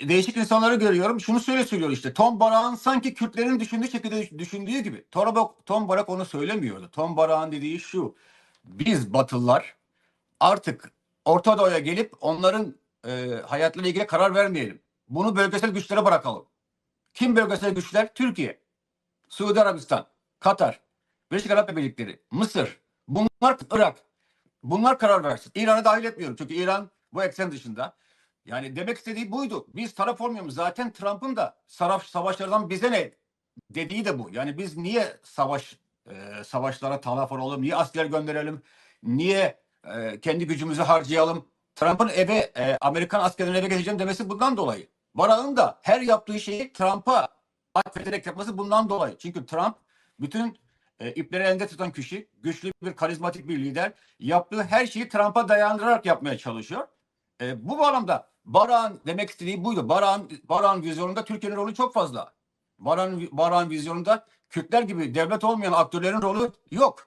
değişik insanları görüyorum. Şunu söyle söylüyor işte. Tom Barak'ın sanki Kürtlerin düşündüğü şekilde düşündüğü gibi. Tom Barak onu söylemiyordu. Tom Barak'ın dediği şu. Biz Batılılar artık Orta Doğu'ya gelip onların e, hayatlarıyla ilgili karar vermeyelim. Bunu bölgesel güçlere bırakalım. Kim bölgesel güçler? Türkiye, Suudi Arabistan, Katar, Birleşik Arap Emirlikleri, Mısır, bunlar Irak. Bunlar karar versin. İran'ı dahil etmiyorum çünkü İran bu eksen dışında. Yani demek istediği buydu. Biz taraf olmuyoruz. Zaten Trump'ın da savaş, savaşlardan bize ne dediği de bu. Yani biz niye savaş e, savaşlara taraf olalım? Niye asker gönderelim? Niye e, kendi gücümüzü harcayalım? Trump'ın eve e, Amerikan askerlerine eve geleceğim demesi bundan dolayı. Barak'ın da her yaptığı şeyi Trump'a atfederek yapması bundan dolayı. Çünkü Trump bütün e, ipleri elinde tutan kişi, güçlü bir karizmatik bir lider. Yaptığı her şeyi Trump'a dayandırarak yapmaya çalışıyor. E, bu bağlamda Barak'ın demek istediği buydu. Barak'ın Barak'ın vizyonunda Türkiye'nin rolü çok fazla. Barak'ın Barak'ın vizyonunda Kürtler gibi devlet olmayan aktörlerin rolü yok.